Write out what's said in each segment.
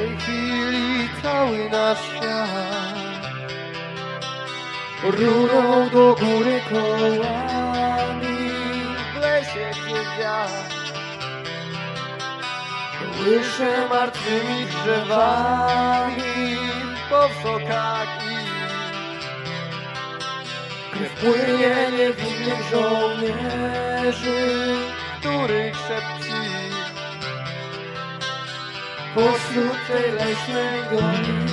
tej chwili cały nasz świat. Rurą do góry kołami w lesie gwiazd Słyszę martwymi drzewami po wsokach i Krew płynie niewinnym żołnierzy, których szepci Pośród doliny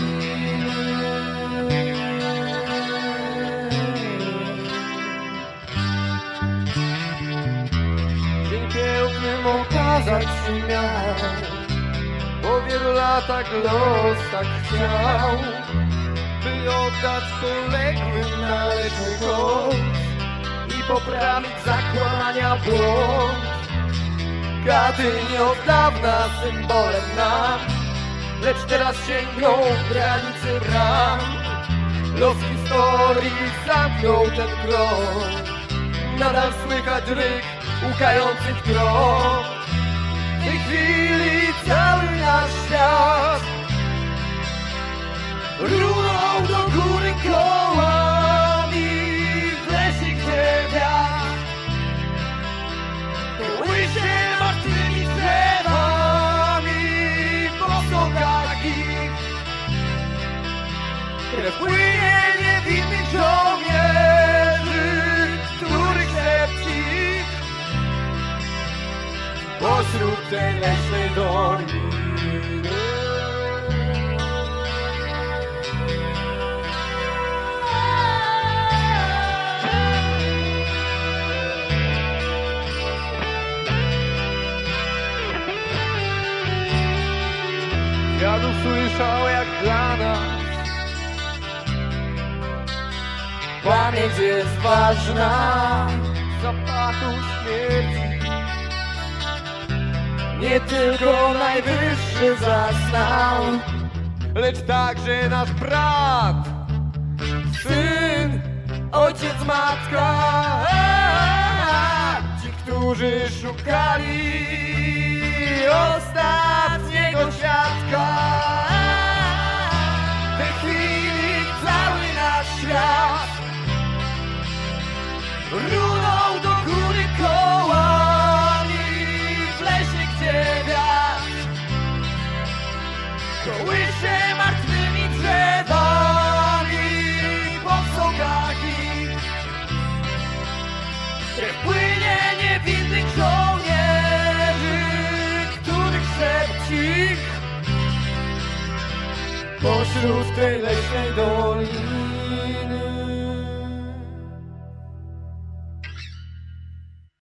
Dzień pięknym okazać się miał Po wielu latach los tak chciał By oddać poległym należny I poprawić zakłamania błąd Katyń od dawna symbolem nam Lecz teraz sięgnął granicy bram Los historii zamknął ten krąg Nadal słychać ryk łukających W tej chwili cały nasz świat Leśnej doliny Jadu słyszał jak dla nas Pamięć jest ważna. Zapachu śmierci Nie tylko najwyższy zasnął Lecz także nasz brat Syn, ojciec, matka. Ci, którzy szukali ostatniego świadka. W tej chwili cały nasz świat Pośród tej leśnej doliny